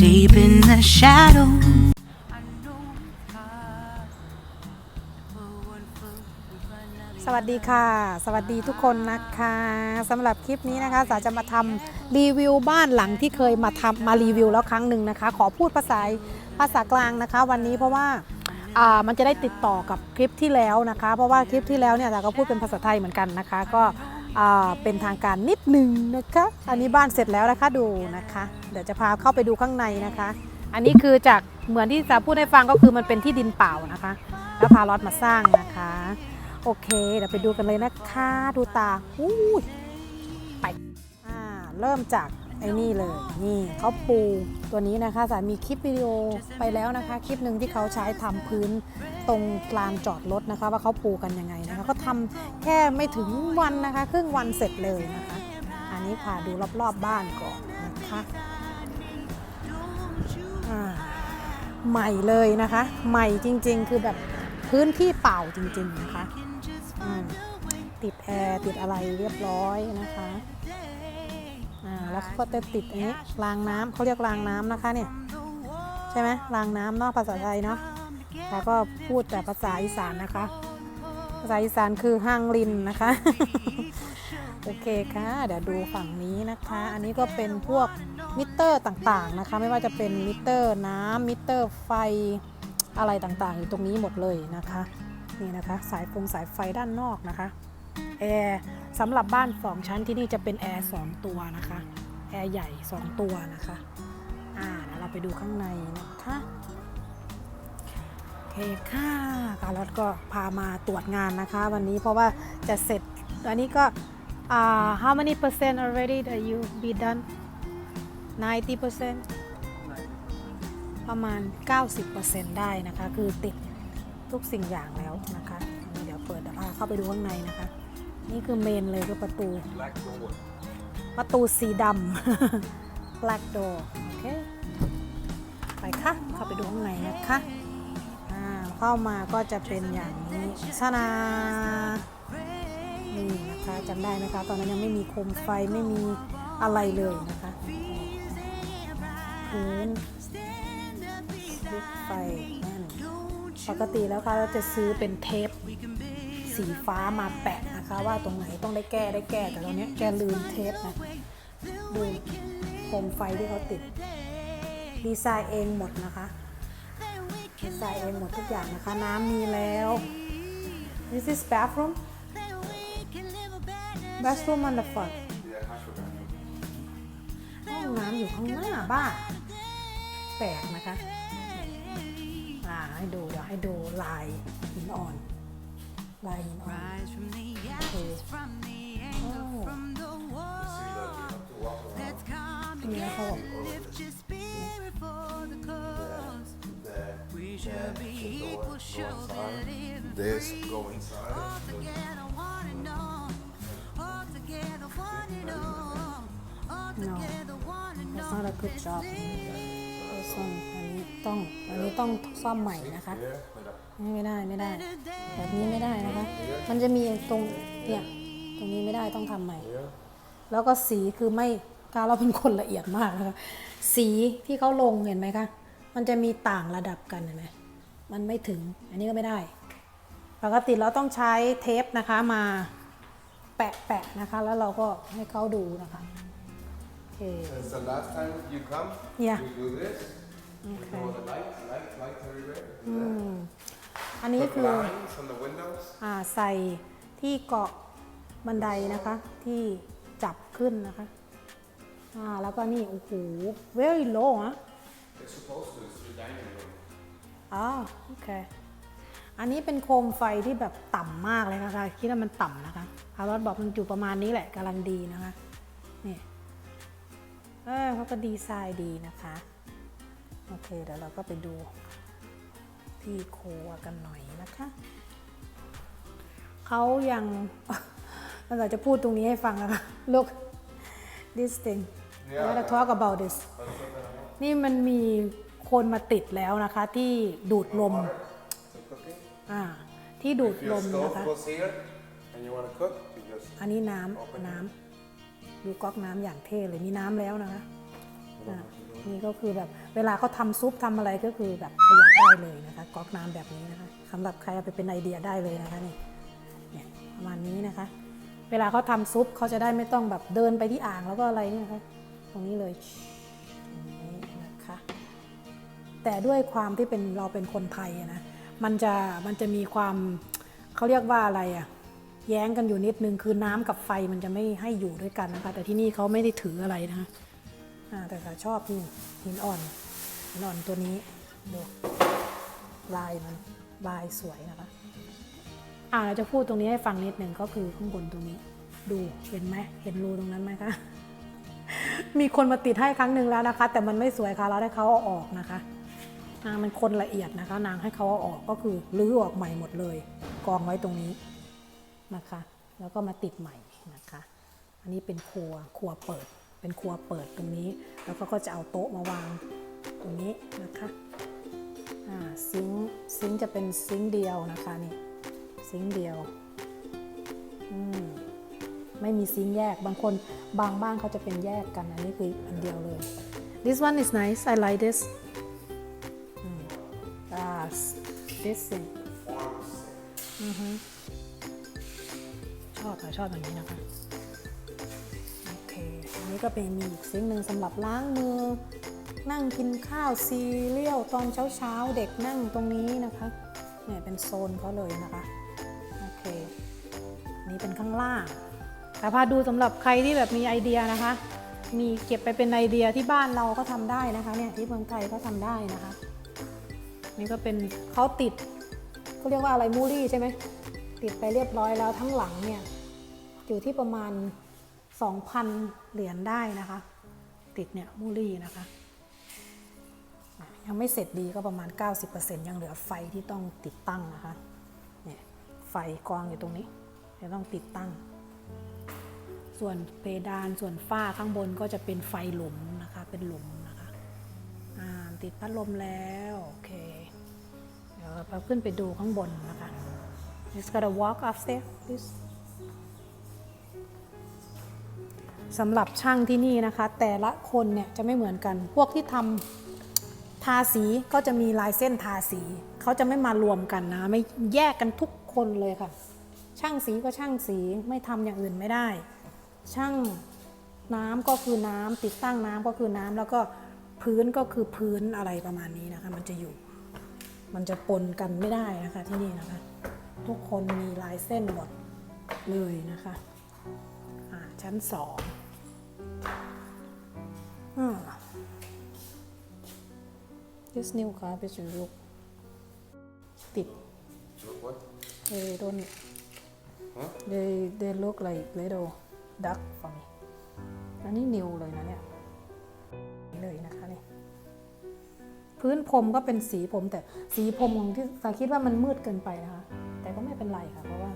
deep in the shadows. สวัสดีค่ะ สวัสดีทุกคนนะคะสำหรับคลิปนี้นะคะสาจะมาทำรีวิวบ้านหลังที่เคยมาทำมารีวิวแล้วครั้งหนึ่งนะคะ ขอพูดภาษาภาษากลางนะคะ วันนี้เพราะว่าอ่ามันจะได้ติดต่อกับคลิปที่แล้วนะคะ เพราะว่าคลิปที่แล้วเนี่ยสาก็พูดเป็นภาษาไทยเหมือนกันนะคะ ก็ เป็นทางการนิดหนึ่งนะคะ อันนี้บ้านเสร็จแล้วนะคะดูนะคะ เดี๋ยวจะพาเข้าไปดูข้างในนะคะ อันนี้คือจากเหมือนที่สาพูดให้ฟังก็คือมันเป็นที่ดินเปล่านะคะ แล้วพารอดมาสร้างนะคะ โอเค เดี๋ยวไปดูกันเลยนะคะ ดูตาอู้ยไปอ่าเริ่มจาก ไอ้นี่เลยนี่เขาปูตัวนี้นะคะสามีคลิปวิดีโอไปแล้วนะคะ คลิปหนึ่งที่เขาใช้ทำพื้นตรงลานจอดรถนะคะ ว่าเขาปูกันยังไงนะคะเขาทำแค่ไม่ถึงวันนะคะครึ่งวันเสร็จเลยนะคะ อันนี้ค่ะดูรอบๆบบ้านก่อนนะคะใหม่เลยนะคะ ใหม่จริงๆ คือแบบพื้นที่เปล่าจริงๆนะคะติดแอร์ติดอะไรเรียบร้อยนะคะ อ่าแล้วเขาก็จะติดอันนี้รางน้ำเขาเรียกรางน้ำนะคะเนี่ยใช่ไหมรางน้ำเนาะภาษาไทยเนาะแล้วก็พูดแต่ภาษาอีสานนะคะ ภาษาอีสานคือห้างลินนะคะ โอเคค่ะ เดี๋ยวดูฝั่งนี้นะคะ อันนี้ก็เป็นพวกมิเตอร์ต่างๆนะคะ ไม่ว่าจะเป็นมิเตอร์น้ำมิเตอร์ไฟอะไรต่างๆ อยู่ตรงนี้หมดเลยนะคะ นี่นะคะ สายฟงสายไฟด้านนอกนะคะ แอร์สำหรับบ้าน 2 ชั้นที่นี่จะเป็นแอร์2ตัวนะคะ แอร์ใหญ่ 2 ตัวนะคะอ่าเดี๋ยวเราไปดูข้างในนะคะโอเคค่ะกาลอดก็พามาตรวจงานนะคะ วันนี้เพราะว่าจะเสร็จอันนี้ก็อ่า how many percent already that you be done 90 percent ประมาณ 90%ได้นะคะ คือติดทุกสิ่งอย่างแล้วนะคะอันนี้เดี๋ยวเปิดเดี๋ยวพาเข้าไปดูข้างในนะคะ นี่คือเมนเลยคือประตู ประตูสีดำ black door โอเค ไปค่ะ เข้าไปดูข้างในนะคะอ่าเข้ามาก็จะเป็นอย่างนี้ชนานี่นะคะจำได้ไหมคะ ตอนนั้นยังไม่มีโคมไฟไม่มีอะไรเลยนะคะพื้นสวิตช์ไฟนั่นปกติแล้วค่ะเราจะซื้อเป็นเทปสีฟ้ามาแปะ นะคะ ว่าตรงไหนต้องได้แก้ได้แก้แต่ตอนนี้แกลืมเทปนะดูโคมไฟที่เขาติด ดีไซน์เองหมดนะคะดีไซน์เองหมดทุกอย่างนะคะ น้ำมีแล้ว This is bathroom bathroom on the front ห้องน้ำอยู่ข้างหน้าบ้านแปลกนะคะ อ่าให้ดูเดี๋ยวให้ดูลายหินอ่อน ลายหินอ่อน Rise from the โอเค ashes, from the โอ้ anger, from the war. Let's come นี่นะเขาบอก lift your spirit for the cause. We should be equal, should be living This free. go inside. All together, one and all. All together, one and all. All No. together, one and that's all. not a good job เอาซ่อมอันนี้ต้องอันนี้ต้องซ่อมใหม่นะคะ ไม่ได้ไม่ได้ แบบนี้ไม่ได้นะคะ มันจะมีตรงเนี่ยตรงนี้ไม่ได้ต้องทำใหม่ แล้วก็สีคือไม่กาเราเป็นคนละเอียดมากนะคะสีที่เขาลงเห็นไหมคะมันจะมีต่างระดับกันเห็นไหมมันไม่ถึงอันนี้ก็ไม่ได้ปกติเราต้องใช้เทปนะคะมาแปะแปะๆนะคะ แล้วเราก็ให้เขาดูนะคะโอเค Since the last time you come, Yeah. we do this. We Okay. go the lights, lights, lights everywhere. อันนี้ Put คือ blinds on the windows. อ่าใส่ที่เกาะบันไดนะคะ ที่จับขึ้นนะคะอ่าแล้วก็นี่ โอ้โห very low อะ It's supposed to. It's the dining room. อ๋อโอเค อันนี้เป็นโคมไฟที่แบบต่ำมากเลยนะคะคิดว่ามันต่ำนะคะอารอดบอกมันอยู่ประมาณนี้แหละกำลังดีนะคะนี่เออเขาก็ดีไซน์ดีนะคะ โอเค เดี๋ยวเราก็ไปดู ที่โครัวกันหน่อยนะคะเขายังเราจะพูดตรงนี้ให้ฟังนะคะ look this thing I wanna talk about this นี่มันมีคนมาติดแล้วนะคะที่ดูดลม Some cooking. อ่าที่ดูด If ล your ม stove นะคะ goes here and you want to cook, you just อันนี้น้ำน้ำดูก๊อกน้ำอย่างเท่เลยมีน้ำแล้วนะคะอะ นี่ก็คือแบบเวลาเขาทำซุปทำอะไรก็คือแบบขยับได้เลยนะคะก๊อกน้ำแบบนี้นะคะสำหรับใครเอาไปเป็นไอเดียได้เลยนะคะนี่เนี่ยประมาณนี้นะคะ เวลาเขาทำซุปเขาจะได้ไม่ต้องแบบเดินไปที่อ่างแล้วก็อะไรนี่นะคะตรงนี้เลยนี้นะคะแต่ด้วยความที่เป็นเราเป็นคนไทยนะมันจะมันจะมีความเขาเรียกว่าอะไรอะแย้งกันอยู่นิดนึงคือน้ำกับไฟมันจะไม่ให้อยู่ด้วยกันนะคะ แต่ที่นี่เขาไม่ได้ถืออะไรนะคะ แต่สาชอบนี่หินอ่อนหินอ่อนตัวนี้ดูลายมันลายสวยนะคะอ่าเราจะพูดตรงนี้ให้ฟังนิดหนึ่งก็คือข้างบนตรงนี้ ดูเห็นไหมเห็นรูตรงนั้นไหมคะมีคนมาติดให้ครั้งหนึ่งแล้วนะคะ แต่มันไม่สวยค่ะเราได้เขาเอาออกนะคะนางเป็นคนละเอียดนะคะ นางให้เขาเอาออกก็คือรื้อออกใหม่หมดเลย กองไว้ตรงนี้นะคะ แล้วก็มาติดใหม่นะคะ อันนี้เป็นครัวครัวเปิด เป็นครัวเปิดตรงนี้ แล้วก็ก็จะเอาโต๊ะมาวางตรงนี้นะคะซิงซิงจะเป็นซิงเดียวนะคะนี่ซิงเดียวมไม่มีซิงแยกบางคนบางบ้านเขาจะเป็นแยกกันอันนี้คืออันเดียวเลย this one is nice I like this Ah, this thing ชอบค่ะชอบแบบนี้นะคะ อันนี้ก็เป็นมีอีกซิงหนึ่งสำหรับล้างมือ นั่งกินข้าวซีเรียลตอนเช้าๆ เด็กนั่งตรงนี้นะคะเนี่ยเป็นโซนเขาเลยนะคะ โอเคอันนี้เป็นข้างล่างแต่พาดูสำหรับใครที่แบบมีไอเดียนะคะ มีเก็บไปเป็นไอเดียที่บ้านเราก็ทำได้นะคะเนี่ยที่เมืองไทยก็ทำได้นะคะ นี่ก็เป็นเขาติดเขาเรียกว่าอะไรมูลี่ใช่ไหมติดไปเรียบร้อยแล้วทั้งหลังเนี่ยอยู่ที่ประมาณ 2,000 เหรียญได้นะคะ ติดเนี่ยมูลี่นะคะ ยังไม่เสร็จดีก็ประมาณ 90%ยังเหลือไฟที่ต้องติดตั้งนะคะเนี่ยไฟกองอยู่ตรงนี้จะต้องติดตั้ง ส่วนเพดานส่วนฝ้าข้างบนก็จะเป็นไฟหลุมนะคะ เป็นหลุมนะคะติดพัดลมแล้วโอเคเดี๋ยวเราขึ้นไปดูข้างบนนะคะ Just gotta walk upstairs please สำหรับช่างที่นี่นะคะ แต่ละคนเนี่ยจะไม่เหมือนกัน พวกที่ทำทาสีก็จะมีลายเส้นทาสีเขาจะไม่มารวมกันนะ ไม่แยกกันทุกคนเลยค่ะ ช่างสีก็ช่างสีไม่ทำอย่างอื่นไม่ได้ ช่างน้ำก็คือน้ำติดตั้งน้ำก็คือน้ำแล้วก็พื้นก็คือพื้นอะไรประมาณนี้นะคะ มันจะอยู่ มันจะปนกันไม่ได้นะคะที่นี่นะคะ ทุกคนมีลายเส้นหมดเลยนะคะอ่าชั้นสอง อ่า this new garbage look ติด Look what? they don't Huh? they they look like little duck for me อันนี้นิวเลยนะเนี่ยนี่เลยนะคะนี่พื้นพรมก็เป็นสีผมแต่สีพรมของที่สาคิดว่ามันมืดเกินไปนะคะ แต่ก็ไม่เป็นไรค่ะ เพราะว่า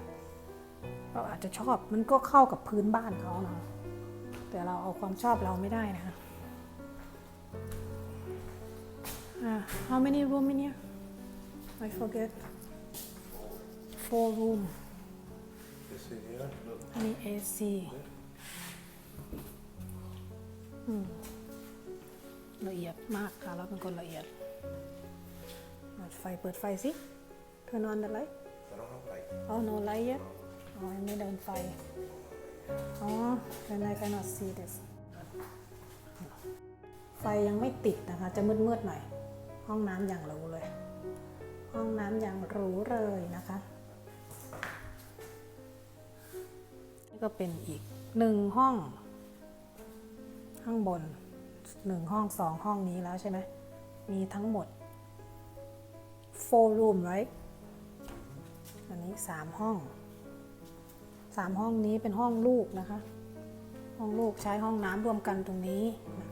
เราอาจจะชอบมันก็เข้ากับพื้นบ้านเขานะแต่เราเอาความชอบเราไม่ได้นะคะ อ่า how many room in here I forget four room You see here? Look. อันนี้ AC อืมละเอียดมากค่ะ เราเป็นคนละเอียดเปิดไฟ เปิดไฟสิ Turn on the light I don't have light. อ๋อ no light yet อ๋อยังไม่เดินไฟ อ๋อ then I cannot see this ไฟยังไม่ติดนะคะ จะมืดๆหน่อย ห้องน้ำอย่างหรูเลย ห้องน้ำอย่างหรูเลยนะคะนี่ก็เป็นอีกหนึ่งห้อง ข้างบนหนึ่งห้องสองห้องนี้แล้วใช่ไหมมีทั้งหมด four room right อันนี้สามห้องสามห้องนี้เป็นห้องลูกนะคะ ห้องลูกใช้ห้องน้ำรวมกันตรงนี้นะ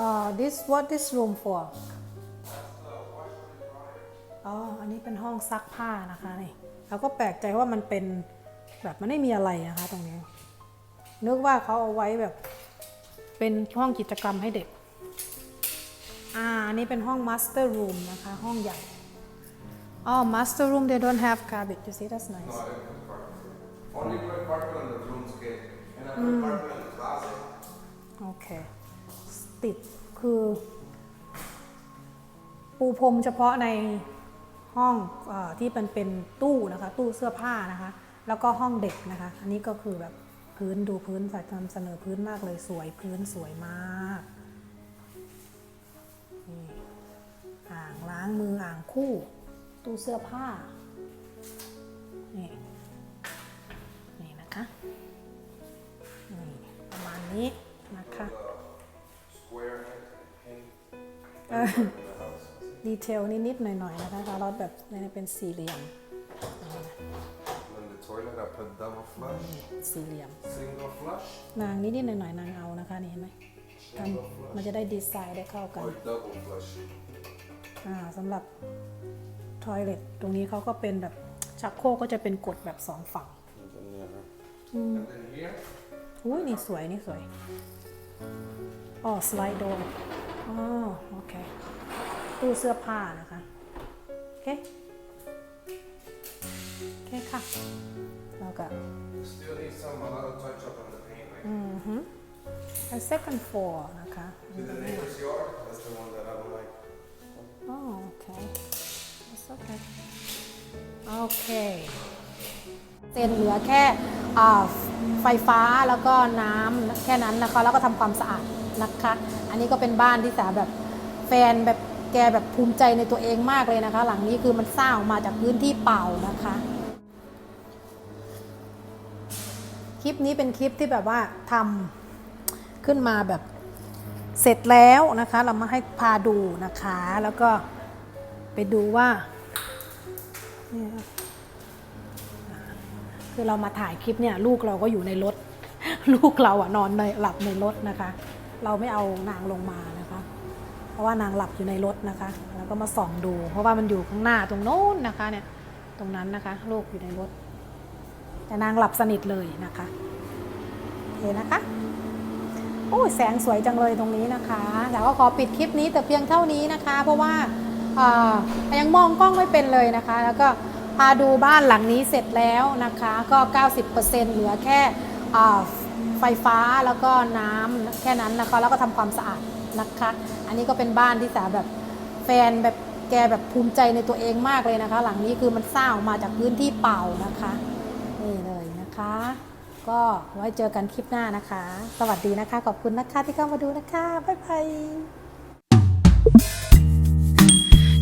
คะเอ่อ this what this room for อ๋อ อันนี้เป็นห้องซักผ้านะคะนี่เราก็แปลกใจว่ามันเป็นแบบมันไม่มีอะไรนะคะตรงนี้ นึกว่าเขาเอาไว้แบบเป็นห้องกิจกรรมให้เด็ก อ่า อันนี้เป็นห้อง master room นะคะ ห้องใหญ่ อ๋อ master room they don't have carpet you see that's nice No, I didn't put carpet. Only put carpet on the room scale. And I put carpet on the closet. ติดคือ ปูพรมเฉพาะในห้องออที่มันเป็นตู้นะคะ ตู้เสื้อผ้านะคะ แล้วก็ห้องเด็กนะคะ อันนี้ก็คือแบบพื้นดูพื้นใส่นำเสนอพื้นมากเลยสวยพื้นสวยมากนี่อ่างล้างมืออ่างคู่ ตู้เสื้อผ้านี่นี่นะคะนี่ประมาณนี้นะคะ ดีเทลนิดๆหน่อยๆนะคะเราแบบนี่เป็นสี่เหลี่ยม And then the toilet, I put double flush, สี่เหลี่ยม single flush, นางนิดๆหน่อยๆนางเอานะคะนี่เห็นไหมทำมันจะได้ดีไซน์ได้เข้ากัน or double flush. อ่าสำหรับทอยเลทตรงนี้เขาก็เป็นแบบชักโครกก็จะเป็นกดแบบสองฝั่ง And then, yeah. and then here, อุ้ยนี่สวยนี่สวยอ๋อสไลด์โดร์ อ๋อโอเค ตู้เสื้อผ้านะคะ โอเค โอเคค่ะแล้วก็ still need some, a lot of touch up on the paint. Like, อือฮึ and second floor นะคะ See the neighbor's yard? That's the one that I don't like. อ๋อโอเค It's okay โอเคเซ็นเหลือแค่อ่าไฟฟ้าแล้วก็น้ำแค่นั้นนะคะ แล้วก็ทำความสะอาด นะคะ อันนี้ก็เป็นบ้านที่สาแบบแฟนแบบแกแบบภูมิใจในตัวเองมากเลยนะคะ หลังนี้คือมันสร้างออกมาจากพื้นที่เปล่านะคะคลิปนี้เป็นคลิปที่แบบว่าทำขึ้นมาแบบเสร็จแล้วนะคะ เรามาให้พาดูนะคะ แล้วก็ไปดูว่าคือเรามาถ่ายคลิปเนี่ย ลูกเราก็อยู่ในรถ ลูกเราอะนอนในหลับในรถนะคะ เราไม่เอานางลงมานะคะ เพราะว่านางหลับอยู่ในรถนะคะ แล้วก็มาส่องดู เพราะว่ามันอยู่ข้างหน้าตรงโน้นนะคะเนี่ยตรงนั้นนะคะลูกอยู่ในรถ แต่นางหลับสนิทเลยนะคะโอเคนะคะโอ้ยแสงสวยจังเลยตรงนี้นะคะ แต่ก็ขอปิดคลิปนี้แต่เพียงเท่านี้นะคะ เพราะว่าายังมองกล้องไม่เป็นเลยนะคะ แล้วก็พาดูบ้านหลังนี้เสร็จแล้วนะคะ ก็ 90%เหลือแค่ ไฟฟ้าแล้วก็น้ำแค่นั้นนะคะ แล้วก็ทำความสะอาดนะคะ อันนี้ก็เป็นบ้านที่สาแบบแฟนแบบแกแบบภูมิใจในตัวเองมากเลยนะคะ หลังนี้คือมันสร้างออกมาจากพื้นที่เปล่านะคะนี่เลยนะคะ ก็ไว้เจอกันคลิปหน้านะคะ สวัสดีนะคะ ขอบคุณนะคะที่เข้ามาดูนะคะบ๊ายบาย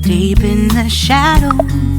Deep in the shadows